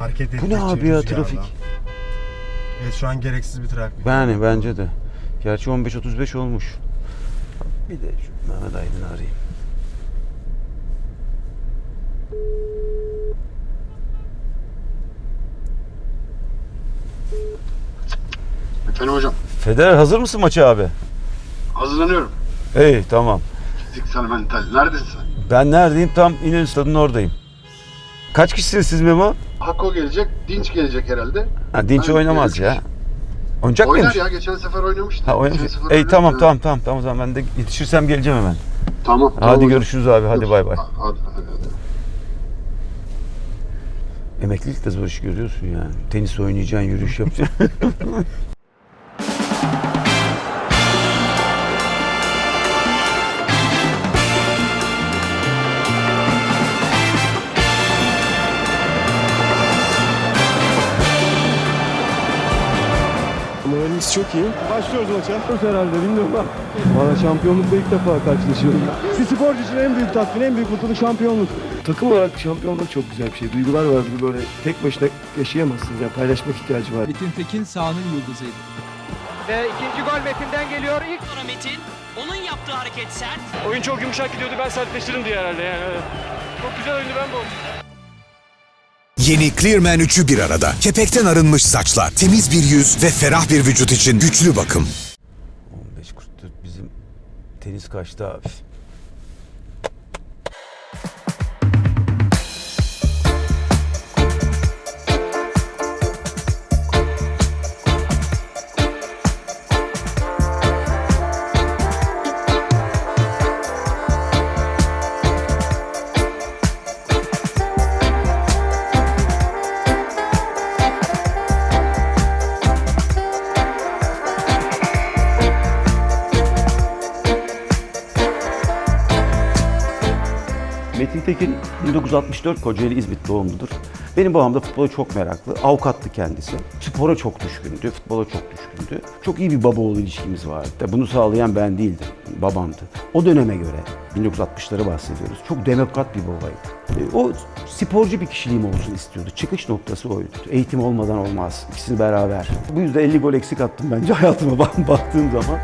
Hareket Bu ne abi ya trafik? Evet şu an gereksiz bir trafik. Yani bence de. Gerçi 15.35 olmuş. Bir de şu Mehmet Aydın'ı arayayım. Efendim hocam. Federer hazır mısın maça abi? Hazırlanıyorum. İyi tamam. Fiziksel mental. Neredesin sen? Ben neredeyim? Tam İnönü Stadı'nın oradayım. Kaç kişisiniz siz Memo? Hako gelecek. Dinç gelecek herhalde. Ha, Dinç Ben oynamaz gelecek. ya. Oynayacak Oynar mıymış? ya. Geçen sefer oynamıştı. Ha oynamış. Geçen sefer Ey oynadı. tamam tamam tamam tamam o zaman ben de yetişirsem geleceğim hemen. Tamam. Hadi tamam hocam. görüşürüz abi hadi bay bay. Ha- Hadi, hadi, hadi. Emeklilik de zor iş görüyorsun yani. Tenis oynayacaksın, yürüyüş yapacaksın. Moralimiz çok iyi. Başlıyoruz maça. Söz herhalde bilmiyorum ama. Valla şampiyonlukla ilk defa karşılaşıyorum. Bir sporcu için en büyük tatmin, en büyük mutluluk şampiyonluk. Takım olarak şampiyonluk çok güzel bir şey. Duygular var gibi böyle tek başına yaşayamazsınız. Yani paylaşmak ihtiyacı var. Metin Tekin sahanın yıldızıydı. Ve ikinci gol Metin'den geliyor. İlk Sonra Metin, onun yaptığı hareket sert. Oyun çok yumuşak gidiyordu. Ben sertleştirdim diye herhalde yani. Çok güzel oyundu ben bu. Yeni Clearman 3'ü bir arada. Kepekten arınmış saçlar, temiz bir yüz ve ferah bir vücut için güçlü bakım. 15.44 bizim tenis kaçtı 1964 Kocaeli İzmit doğumludur. Benim babam da futbola çok meraklı. Avukattı kendisi. Spora çok düşkündü, futbola çok düşkündü. Çok iyi bir baba oğul ilişkimiz vardı. Bunu sağlayan ben değildim, babamdı. O döneme göre, 1960'ları bahsediyoruz. Çok demokrat bir babaydı. E, O sporcu bir kişiliğim olsun istiyordu. Çıkış noktası oydu. Eğitim olmadan olmaz. İkisini beraber. Bu yüzden 50 gol eksik attım bence hayatıma bak- baktığım zaman.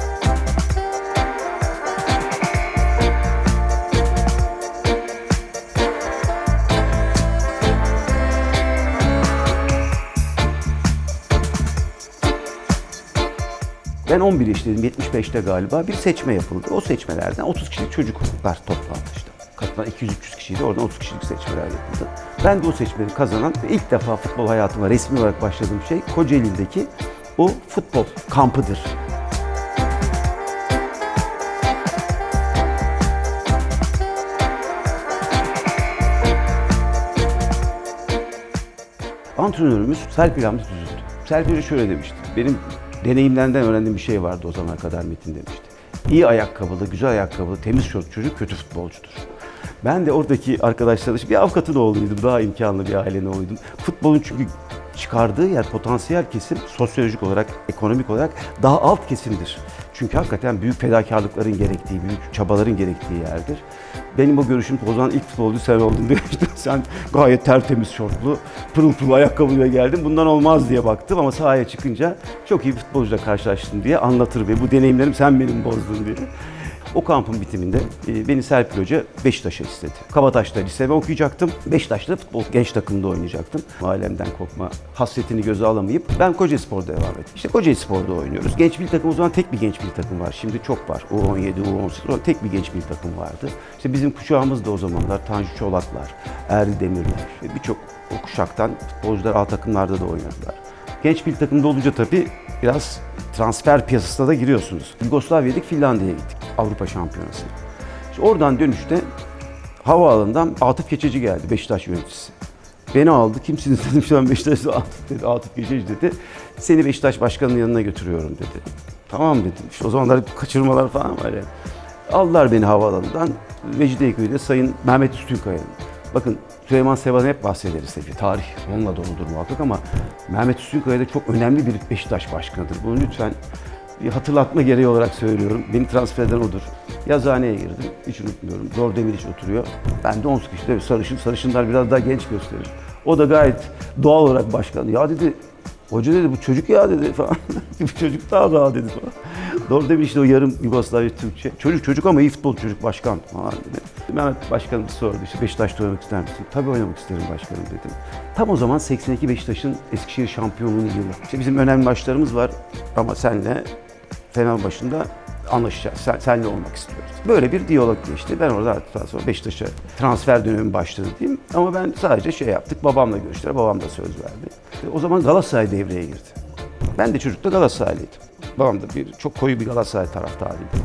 Ben 11 yaşındaydım, 75'te galiba bir seçme yapıldı. O seçmelerden 30 kişilik çocuklar toplandı işte. Katılan 200-300 kişiydi, oradan 30 kişilik seçmeler yapıldı. Ben de o seçmeleri kazanan ilk defa futbol hayatıma resmi olarak başladığım şey Kocaeli'ndeki o futbol kampıdır. Antrenörümüz Serpil Hamdi Düzüldü. Serpil Hoca şöyle demişti. Benim deneyimlerinden öğrendiğim bir şey vardı o zamana kadar Metin demişti. İyi ayakkabılı, güzel ayakkabılı, temiz çocuk kötü futbolcudur. Ben de oradaki arkadaşlarla, bir avukatın oğluydum, daha imkanlı bir ailenin oğluydum. Futbolun çünkü çıkardığı yer potansiyel kesim sosyolojik olarak, ekonomik olarak daha alt kesimdir. Çünkü hakikaten büyük fedakarlıkların gerektiği, büyük çabaların gerektiği yerdir. Benim o görüşüm o zaman ilk futbolcu sen oldun demiştim. Sen gayet tertemiz şortlu, pırıl pırıl ayakkabıyla geldin. Bundan olmaz diye baktım ama sahaya çıkınca çok iyi bir futbolcuyla karşılaştım diye anlatır ve bu deneyimlerim sen benim bozdun diye. O kampın bitiminde e, beni Serpil Hoca Beşiktaş'a istedi. Kabataş'ta lisede okuyacaktım. Beşiktaş'ta futbol genç takımda oynayacaktım. Ailemden kopma hasretini göze alamayıp ben Kocaeli Spor'da devam ettim. İşte Kocaeli Spor'da oynuyoruz. Genç bir takım o zaman tek bir genç bir takım var. Şimdi çok var. U17, U18 o tek bir genç bir takım vardı. İşte bizim kuşağımız da o zamanlar Tanju Çolaklar, Erdi Demirler ve birçok o kuşaktan futbolcular A takımlarda da oynadılar. Genç bir takımda olunca tabii biraz transfer piyasasına da giriyorsunuz. Yugoslavya'daki Finlandiya'ya gittik Avrupa Şampiyonası'na. İşte oradan dönüşte havaalanından Atıf Keçeci geldi Beşiktaş yöneticisi. Beni aldı. Kimsiniz dedim şu an Beşiktaş'ta Atıf dedi. Atıf Keçeci dedi. Seni Beşiktaş başkanının yanına götürüyorum dedi. Tamam dedim. İşte o zamanlar kaçırmalar falan var ya. Aldılar beni havaalanından. Mecidiyeköy'de Sayın Mehmet Üstünkaya'nın. Bakın Süleyman Seval'den hep bahsederiz tabii. Tarih onunla doludur muhakkak ama Mehmet Üstünkaya da çok önemli bir Beşiktaş başkanıdır. Bunu lütfen bir hatırlatma gereği olarak söylüyorum. Beni transfer eden odur. Yazıhaneye girdim. Hiç unutmuyorum. Zor Demiriç oturuyor. Ben de 10 kişi de sarışın. Sarışınlar biraz daha genç gösterir. O da gayet doğal olarak başkan. Ya dedi Hoca dedi bu çocuk ya dedi falan. bu çocuk daha daha dedi falan. Doğru demiş işte o yarım Yugoslavya Türkçe. Çocuk çocuk ama iyi futbol çocuk başkan falan dedi. Mehmet başkanım sordu işte Beşiktaş'ta oynamak ister misin? Tabii oynamak isterim başkanım dedim. Tam o zaman 82 Beşiktaş'ın Eskişehir şampiyonluğu yılı. İşte bizim önemli maçlarımız var ama senle Fener başında anlaşacağız. Sen, senle olmak istiyoruz. Böyle bir diyalog geçti. Ben orada daha sonra Beşiktaş'a transfer dönemi başladı diyeyim. Ama ben sadece şey yaptık. Babamla görüştüler. Babam da söz verdi. İşte o zaman Galatasaray devreye girdi. Ben de çocukta Galatasaraylıydım. Babam da bir, çok koyu bir Galatasaray taraftarıydı.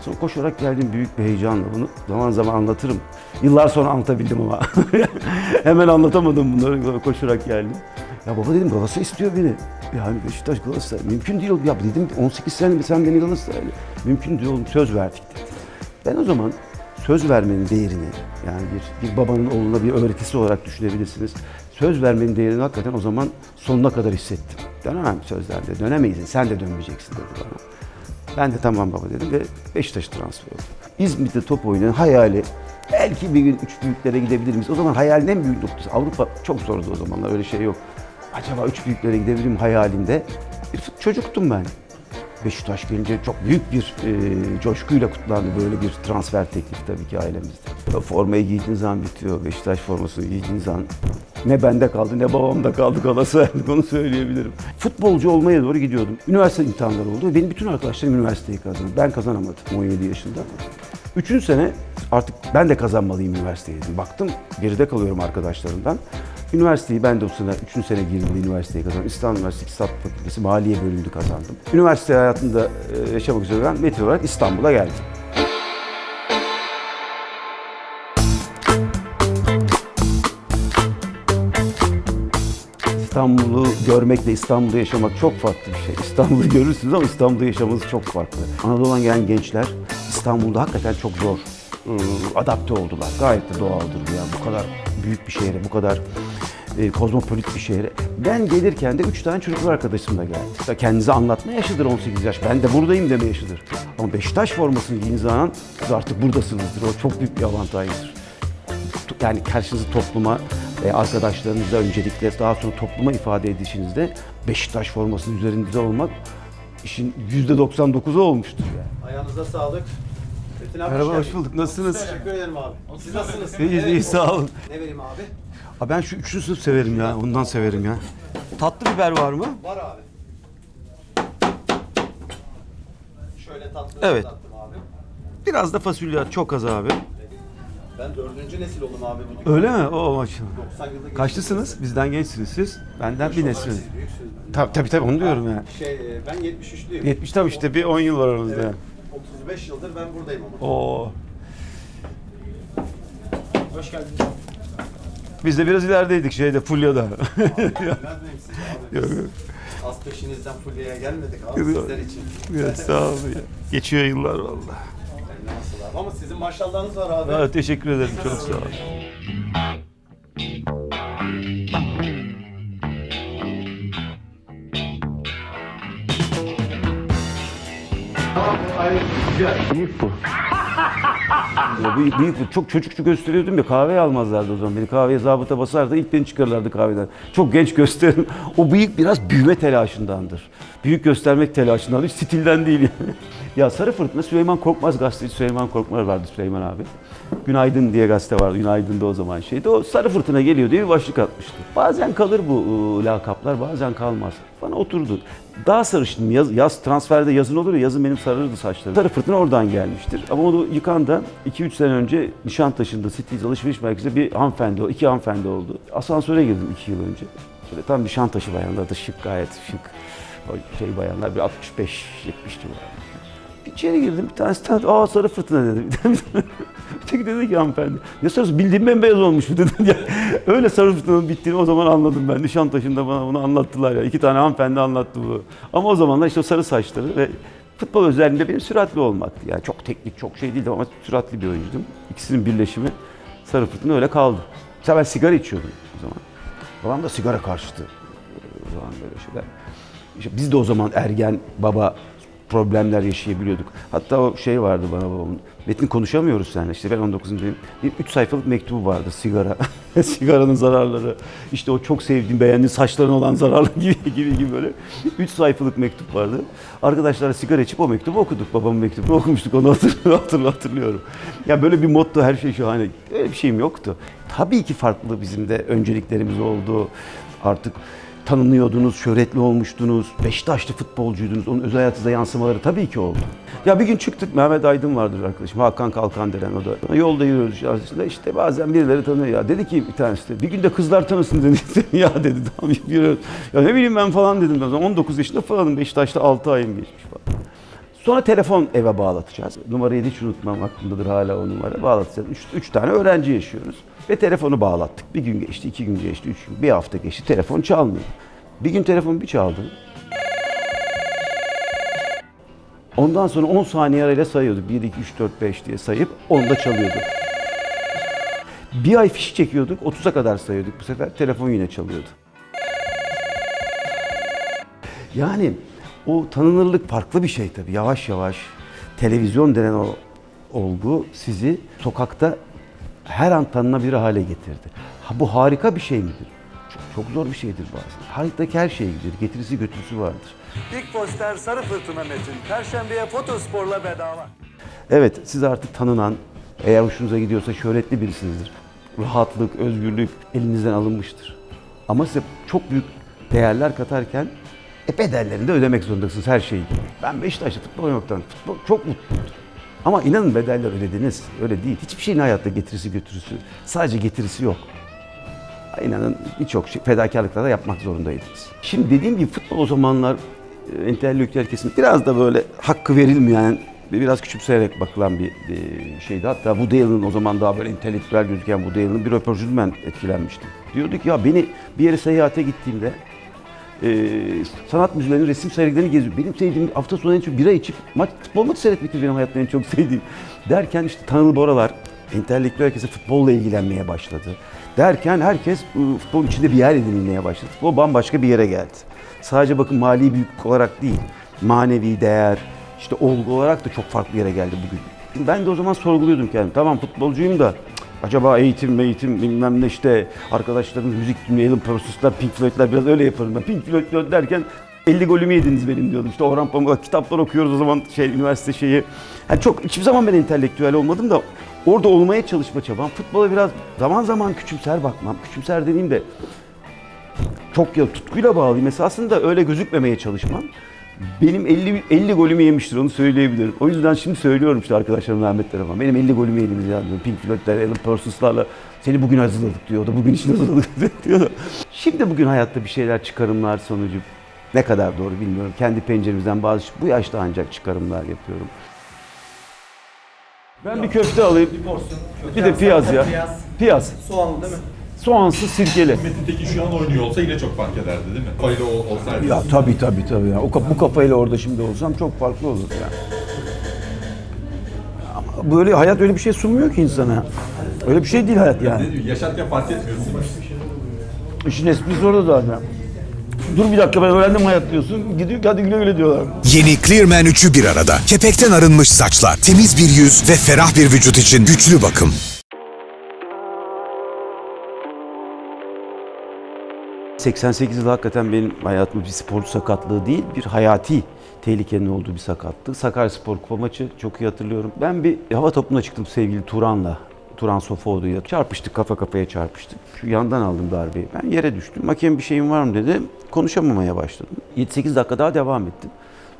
Sonra koşarak geldim büyük bir heyecanla. Bunu zaman zaman anlatırım. Yıllar sonra anlatabildim ama. Hemen anlatamadım bunları. Koşarak geldim. Ya baba dedim Galatasaray istiyor beni. Yani Beşiktaş Galatasaray. Mümkün değil oğlum. Ya dedim 18 sene sen beni Galatasaraylı. Mümkün değil oğlum söz verdik dedi. Ben o zaman söz vermenin değerini yani bir, bir babanın oğluna bir öğretisi olarak düşünebilirsiniz. Söz vermenin değerini hakikaten o zaman sonuna kadar hissettim. Dönemem sözlerde. Dönemeyiz. Sen de dönmeyeceksin dedi bana. Ben de tamam baba dedim ve Beşiktaş transfer oldum. İzmir'de top oynayan hayali belki bir gün üç büyüklere gidebilir miyiz? O zaman hayalin en büyük noktası. Avrupa çok zordu o zamanlar öyle şey yok. Acaba üç büyüklere gidebilir hayalinde? Fut- çocuktum ben. Beşiktaş gelince çok büyük bir e, coşkuyla kutlandı böyle bir transfer teklifi tabii ki ailemizde. O formayı giydiğin zaman bitiyor. Beşiktaş formasını giydiğin zaman ne bende kaldı ne babamda kaldı Galatasaray'lık onu söyleyebilirim. Futbolcu olmaya doğru gidiyordum. Üniversite imtihanları oldu benim bütün arkadaşlarım üniversiteyi kazandı. Ben kazanamadım 17 yaşında. Üçüncü sene artık ben de kazanmalıyım üniversiteyi dedim. Baktım geride kalıyorum arkadaşlarımdan. Üniversiteyi ben de o sene, üçüncü sene girdiğimde üniversiteyi kazandım. İstanbul Üniversitesi İktisat Fakültesi Maliye bölümünü kazandım. Üniversite hayatında e, yaşamak üzere ben metin olarak İstanbul'a geldim. İstanbul'u görmekle İstanbul'da yaşamak çok farklı bir şey. İstanbul'u görürsünüz ama İstanbul'da yaşamanız çok farklı. Anadolu'dan gelen gençler İstanbul'da hakikaten çok zor ıı, adapte oldular. Gayet de doğaldır ya. Bu kadar büyük bir şehre, bu kadar e, kozmopolit bir şehre. Ben gelirken de üç tane çocuklu arkadaşımla geldi. İşte kendinize anlatma yaşıdır 18 yaş. Ben de buradayım deme yaşıdır. Ama Beşiktaş formasını giydiğiniz zaman siz artık buradasınızdır. O çok büyük bir avantajdır yani karşınızı topluma, e, arkadaşlarınıza öncelikle daha sonra topluma ifade edişinizde Beşiktaş formasının üzerinde olmak işin yüzde 99'u olmuştur yani. Ayağınıza sağlık. Metin abi Merhaba, hoş bulduk. Nasılsınız? Teşekkür ederim abi. Siz nasılsınız? İyiyiz, iyi sağ olun. Ne vereyim abi? Ha ben şu üçlü sınıf severim ya, ondan severim ya. Tatlı biber var mı? Var abi. Şöyle tatlı Evet. tatlım abi. Biraz da fasulye çok az abi. Ben dördüncü nesil oldum abi bu dükkanda. Öyle mi? O maşallah. 90 yılda geçtim. Kaçlısınız? Bizden gençsiniz siz. Benden bir nesiniz. Siz büyüksünüz. Tabii tabii tabii onu diyorum ya. Şey, e, ben 73'lüyüm. 70 tam işte bir 10 yıl var aramızda. Evet. ya. 35 yıldır ben buradayım ama. Oo. Hoş geldiniz. Biz de biraz ilerideydik şeyde Fulya'da. Yok. Az peşinizden fulyaya gelmedik abi sizler için. Evet, sağ olun ya. Geçiyor yıllar abi? Ama sizin maşallahınız var abi. Ha, teşekkür ederim çok sağ olun. Büyük bu. Büyük, büyük. Çok çocukçu gösteriyordum ya kahve almazlardı o zaman. Beni kahveye zabıta basardı ilk beni çıkarırlardı kahveden. Çok genç gösterim. O bıyık biraz büyüme telaşındandır. Büyük göstermek telaşından hiç stilden değil yani. ya Sarı Fırtına Süleyman Korkmaz gazeteci Süleyman Korkmaz vardı Süleyman abi. Günaydın diye gazete vardı. Günaydın da o zaman şeydi. O Sarı Fırtına geliyor diye bir başlık atmıştı. Bazen kalır bu ıı, lakaplar bazen kalmaz. Bana oturdu. Daha sarışınım. Yaz, yaz transferde yazın olur ya yazın benim sararırdı saçlarım. Sarı Fırtına oradan gelmiştir. Ama onu yıkan da 2-3 sene önce Nişantaşı'nda City's alışveriş merkezinde bir hanımefendi, iki hanımefendi oldu. Asansöre girdim 2 yıl önce. Şöyle tam Nişantaşı bayanlar da şık gayet şık. O şey bayanlar bir 65-70 civarı. İçeri girdim bir tanesi tanıdı. Aa sarı fırtına dedi. Öteki dedi ki hanımefendi. Ne sarısı bildiğim bembeyaz olmuş bu dedi. Ya, öyle sarı fırtınanın bittiğini o zaman anladım ben. Nişantaşı'nda bana bunu anlattılar ya. İki tane hanımefendi anlattı bu. Ama o zamanlar işte o sarı saçları ve futbol özelliğinde benim süratli olmaktı. Yani çok teknik, çok şey değildi ama süratli bir oyuncuydum. İkisinin birleşimi sarı fırtına öyle kaldı. Mesela ben sigara içiyordum o zaman. Babam da sigara karşıtı. O zaman böyle şeyler. İşte biz de o zaman ergen baba problemler yaşayabiliyorduk. Hatta o şey vardı bana babamın. Metin konuşamıyoruz seninle. İşte ben 19'undayım. Bir 3 sayfalık mektubu vardı sigara. Sigaranın zararları. İşte o çok sevdiğim, beğendiğim saçların olan zararlı gibi gibi gibi böyle 3 sayfalık mektup vardı. Arkadaşlarla sigara içip o mektubu okuduk. Babamın mektubunu okumuştuk. Onu hatırlıyorum, hatırlıyorum. Ya böyle bir motto her şey şahane. Öyle bir şeyim yoktu. Tabii ki farklı bizim de önceliklerimiz oldu. Artık tanınıyordunuz, şöhretli olmuştunuz, Beşiktaşlı futbolcuydunuz. Onun özel hayatınıza yansımaları tabii ki oldu. Ya bir gün çıktık, Mehmet Aydın vardır arkadaşım, Hakan Kalkan denen o da. Yolda yürüyoruz aslında işte bazen birileri tanıyor ya. Dedi ki bir tanesi de, bir gün de kızlar tanısın dedi. ya dedi, tamam yürüyoruz. Ya ne bileyim ben falan dedim. Ben o zaman 19 yaşında falanım, Beşiktaş'ta 6 ayım geçmiş falan. Sonra telefon eve bağlatacağız. Numarayı hiç unutmam aklımdadır hala o numara. Bağlatacağız. Üç, üç tane öğrenci yaşıyoruz. Ve telefonu bağlattık. Bir gün geçti, iki gün geçti, üç gün, bir hafta geçti. Telefon çalmıyor. Bir gün telefon bir çaldı. Ondan sonra 10 saniye arayla sayıyorduk. 1, 2, 3, 4, 5 diye sayıp onda çalıyordu. Bir ay fiş çekiyorduk, 30'a kadar sayıyorduk. Bu sefer telefon yine çalıyordu. Yani o tanınırlık farklı bir şey tabii. Yavaş yavaş televizyon denen o olgu sizi sokakta her an tanınabilir hale getirdi. Ha, bu harika bir şey midir? Çok, çok zor bir şeydir bazen. Hayattaki her şey gibidir. Getirisi götürüsü vardır. İlk poster Sarı Fırtına Metin. Perşembeye Fotospor'la bedava. Evet, siz artık tanınan, eğer hoşunuza gidiyorsa şöhretli birisinizdir. Rahatlık, özgürlük elinizden alınmıştır. Ama size çok büyük değerler katarken e bedellerini de ödemek zorundasınız her şeyi. Ben Beşiktaş'ta futbol oynamaktan futbol çok mutluyum. Ama inanın bedeller ödediniz. Öyle değil. Hiçbir şeyin hayatta getirisi götürüsü. Sadece getirisi yok. İnanın birçok şey, fedakarlıklar da yapmak zorundaydınız. Şimdi dediğim gibi futbol o zamanlar e, entelektüel kesim biraz da böyle hakkı verilmeyen ve biraz küçümseyerek bakılan bir, bir şeydi. Hatta bu Dale'ın o zaman daha böyle entelektüel gözüken bu Dale'ın bir röportajından etkilenmiştim. Diyordu ki ya beni bir yere seyahate gittiğimde e, sanat müzelerinin resim sergilerini geziyor. Benim sevdiğim hafta sonu en çok bira içip maç, futbol maçı seyretmektir benim hayatta en çok sevdiğim. Derken işte Tanrı Boralar, entelektüel herkese futbolla ilgilenmeye başladı. Derken herkes e, futbolun içinde bir yer edinilmeye başladı. Futbol bambaşka bir yere geldi. Sadece bakın mali büyüklük olarak değil, manevi değer, işte olgu olarak da çok farklı yere geldi bugün. Ben de o zaman sorguluyordum kendimi. Tamam futbolcuyum da acaba eğitim eğitim bilmem ne işte arkadaşlarım müzik dinleyelim, Process'lar, Pink Floyd'lar biraz öyle yaparım ben. Pink Floyd derken 50 golümü yediniz benim diyordum. İşte Orhan Pamuk'a kitaplar okuyoruz o zaman şey üniversite şeyi. Yani çok hiçbir zaman ben entelektüel olmadım da orada olmaya çalışma çabam. Futbola biraz zaman zaman küçümser bakmam. Küçümser dediğim de çok ya tutkuyla bağlıyım. Esasında öyle gözükmemeye çalışmam. Benim 50 50 golümü yemiştir onu söyleyebilirim. O yüzden şimdi söylüyorum işte arkadaşlarım rahmetler ama benim 50 golümü yediniz ya diyorum. Pink Floyd'ler, Alan Parsons'larla seni bugün hazırladık diyor. O da bugün için hazırladık diyor. Şimdi bugün hayatta bir şeyler çıkarımlar sonucu ne kadar doğru bilmiyorum. Kendi penceremizden bazı bu yaşta ancak çıkarımlar yapıyorum. Ben bir köfte alayım. Bir porsiyon. Bir de piyaz ya. Piyaz. Piyaz. Soğanlı değil mi? Soğansız sirkeli. Metin Tekin şu an oynuyor olsa yine çok fark ederdi değil mi? Kafayla ol- olsaydı. Ya tabii tabii tabii ya. O kap- bu kafayla orada şimdi olsam çok farklı olur ya. Ama böyle hayat öyle bir şey sunmuyor ki insana. Öyle bir şey değil hayat yani. Dedim, yaşarken fark etmiyorsun. İşin esprisi orada zaten. Dur bir dakika ben öğrendim hayat diyorsun. Gidiyor hadi güle güle diyorlar. Yeni Clearman 3'ü bir arada. Kepekten arınmış saçlar, temiz bir yüz ve ferah bir vücut için güçlü bakım. 88 yıl hakikaten benim hayatımda bir sporcu sakatlığı değil, bir hayati tehlikenin olduğu bir sakatlık. Sakarya Spor Kupa maçı çok iyi hatırlıyorum. Ben bir hava topuna çıktım sevgili Turan'la. Turan Sofoğlu'yla çarpıştık, kafa kafaya çarpıştık. Şu yandan aldım darbeyi. Ben yere düştüm. Hakem bir şeyim var mı dedi. Konuşamamaya başladım. 7-8 dakika daha devam ettim.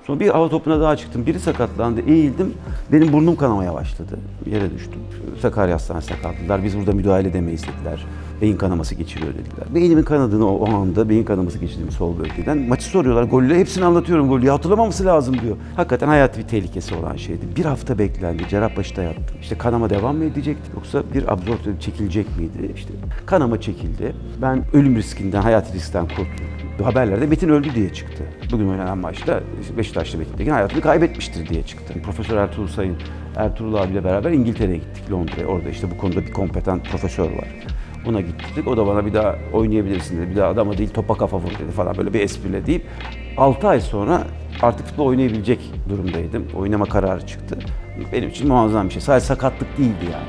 Sonra bir hava topuna daha çıktım. Biri sakatlandı. Eğildim. Benim burnum kanamaya başladı. Yere düştüm. Sakarya Hastanesi'ne kaldırdılar. Biz burada müdahale edemeyiz dediler. Beyin kanaması geçiriyor dediler. Beynimin kanadığını o, o anda beyin kanaması geçirdiğim sol bölgeden. Maçı soruyorlar. Golleri hepsini anlatıyorum. Golü hatırlamaması lazım diyor. Hakikaten hayati bir tehlikesi olan şeydi. Bir hafta beklendi. Cerrahpaşa'da yattım. İşte kanama devam mı edecekti yoksa bir absorpsiyon çekilecek miydi? İşte kanama çekildi. Ben ölüm riskinden, hayati riskten kurtuldum. Haberlerde Metin öldü diye çıktı. Bugün oynanan maçta Beşiktaşlı Metin Tekin hayatını kaybetmiştir diye çıktı. Profesör Ertuğrul Sayın, Ertuğrul abiyle beraber İngiltere'ye gittik Londra'ya. Orada işte bu konuda bir kompetent profesör var. Ona gittik. O da bana bir daha oynayabilirsin dedi. Bir daha adama değil topa kafa vur dedi falan böyle bir espriyle deyip 6 ay sonra artık futbol oynayabilecek durumdaydım. Oynama kararı çıktı. Benim için muazzam bir şey. Sadece sakatlık değildi yani.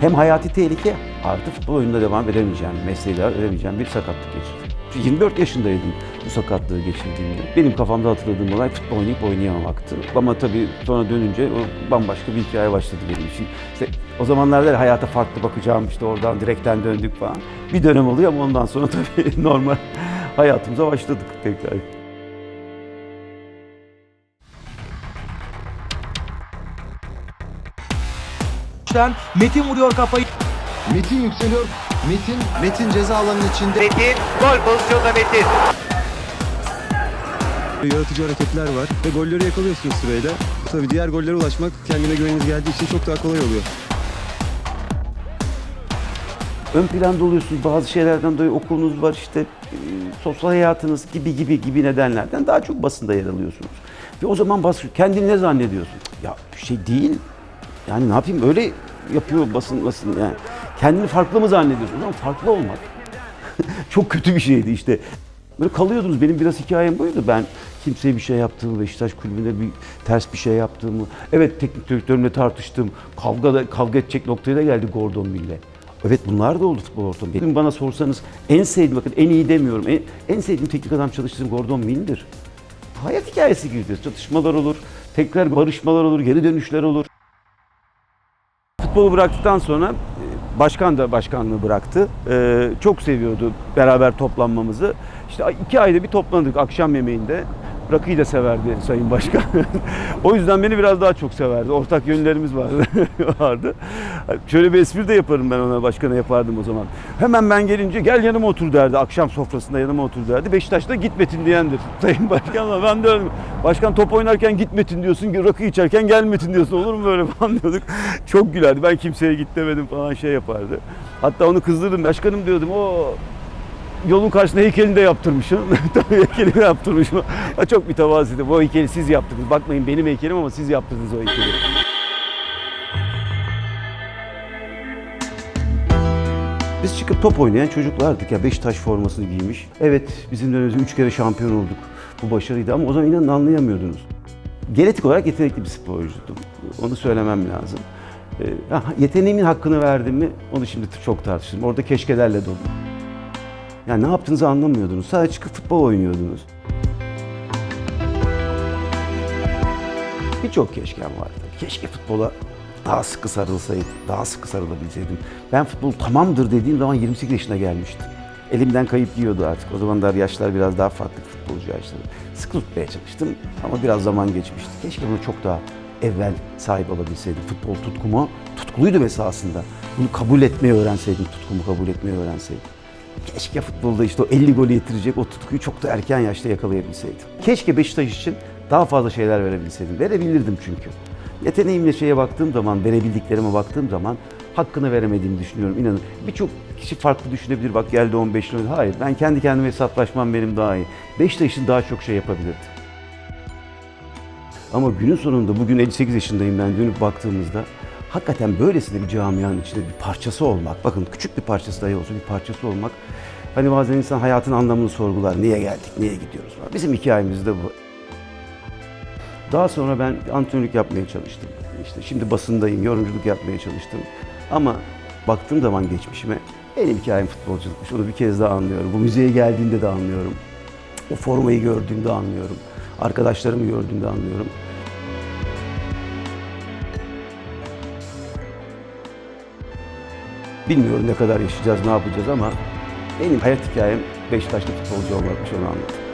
Hem hayati tehlike artı futbol oyununda devam edemeyeceğim, mesleği devam edemeyeceğim bir sakatlık geçirdim. 24 yaşındaydım bu sakatlığı geçirdiğimde. Benim kafamda hatırladığım olay futbol oynayıp oynayamamaktı. Ama tabii sonra dönünce o bambaşka bir hikaye başladı benim için. İşte o zamanlarda da hayata farklı bakacağım işte oradan direkten döndük falan. Bir dönem oluyor ama ondan sonra tabii normal hayatımıza başladık tekrar. Metin vuruyor kafayı. Metin yükseliyor. Metin Metin ceza alanının içinde. Metin gol pozisyonda Metin. Yaratıcı hareketler var ve golleri yakalıyorsunuz sırayla. Tabii diğer gollere ulaşmak kendine güveniniz geldiği için çok daha kolay oluyor. ön planda oluyorsunuz. Bazı şeylerden dolayı okulunuz var işte e, sosyal hayatınız gibi gibi gibi nedenlerden daha çok basında yer alıyorsunuz. Ve o zaman bas kendini ne zannediyorsun? Ya bir şey değil. Yani ne yapayım öyle yapıyor basın basın yani. Kendini farklı mı zannediyorsun? O zaman farklı olmak. çok kötü bir şeydi işte. Böyle kalıyordunuz. Benim biraz hikayem buydu. Ben kimseye bir şey yaptığımı, Beşiktaş kulübüne bir ters bir şey yaptığımı, evet teknik direktörümle tartıştım. Kavga da, kavga edecek noktaya da geldi Gordon Mill'le. Evet bunlar da oldu futbol ortamında. Benim bana sorsanız en sevdiğim, bakın en iyi demiyorum, en, en sevdiğim teknik adam çalıştığım Gordon Mill'dir. Hayat hikayesi gibidir. Çatışmalar olur, tekrar barışmalar olur, geri dönüşler olur. Futbolu bıraktıktan sonra başkan da başkanlığı bıraktı. Ee, çok seviyordu beraber toplanmamızı. İşte iki ayda bir toplandık akşam yemeğinde. Rakıyı da severdi Sayın Başkan. o yüzden beni biraz daha çok severdi. Ortak yönlerimiz vardı. vardı. Şöyle bir espri de yaparım ben ona başkana yapardım o zaman. Hemen ben gelince gel yanıma otur derdi. Akşam sofrasında yanıma otur derdi. Beşiktaş'ta git Metin diyendir. Sayın Başkan'la ben de öyle. Başkan top oynarken git Metin diyorsun. Rakı içerken gel Metin diyorsun. Olur mu böyle falan diyorduk. Çok gülerdi. Ben kimseye git demedim falan şey yapardı. Hatta onu kızdırdım. Başkanım diyordum. O yolun karşısına heykelini de yaptırmışım. Tabii heykelini de yaptırmışım. Ya çok mütevazıydı. Bu heykeli siz yaptınız. Bakmayın benim heykelim ama siz yaptınız o heykeli. Biz çıkıp top oynayan çocuklardık ya Beşiktaş formasını giymiş. Evet bizim dönemimizde üç kere şampiyon olduk. Bu başarıydı ama o zaman inanın anlayamıyordunuz. Genetik olarak yetenekli bir sporcuydum. Onu söylemem lazım. Ee, yeteneğimin hakkını verdim mi onu şimdi çok tartıştım. Orada keşkelerle dolu. Yani ne yaptığınızı anlamıyordunuz. Sadece çıkıp futbol oynuyordunuz. Birçok keşkem vardı. Keşke futbola daha sıkı sarılsaydım, daha sıkı sarılabilseydim. Ben futbol tamamdır dediğim zaman 28 yaşına gelmiştim. Elimden kayıp giyiyordu artık. O zamanlar yaşlar biraz daha farklı futbolcu yaşları. Sıkı tutmaya çalıştım ama biraz zaman geçmişti. Keşke bunu çok daha evvel sahip olabilseydim. Futbol tutkuma tutkuluydu esasında. Bunu kabul etmeyi öğrenseydim, tutkumu kabul etmeyi öğrenseydim. Keşke futbolda işte o 50 golü yetirecek o tutkuyu çok da erken yaşta yakalayabilseydim. Keşke Beşiktaş için daha fazla şeyler verebilseydim. Verebilirdim çünkü. Yeteneğimle şeye baktığım zaman, verebildiklerime baktığım zaman hakkını veremediğimi düşünüyorum. İnanın birçok kişi farklı düşünebilir. Bak geldi 15 yıl. Hayır ben kendi kendime hesaplaşmam benim daha iyi. Beşiktaş için daha çok şey yapabilirdim. Ama günün sonunda bugün 58 yaşındayım ben dönüp baktığımızda hakikaten böylesine bir camianın içinde bir parçası olmak, bakın küçük bir parçası dahi olsa bir parçası olmak, hani bazen insan hayatın anlamını sorgular, niye geldik, niye gidiyoruz falan. Bizim hikayemiz de bu. Daha sonra ben antrenörlük yapmaya çalıştım. İşte şimdi basındayım, yorumculuk yapmaya çalıştım. Ama baktığım zaman geçmişime benim hikayem futbolculukmuş. Onu bir kez daha anlıyorum. Bu müzeye geldiğinde de anlıyorum. O formayı gördüğümde anlıyorum. Arkadaşlarımı gördüğümde anlıyorum. Bilmiyorum ne kadar yaşayacağız, ne yapacağız ama benim hayat hikayem Beşiktaşlı futbolcu olmakmış onu anladım.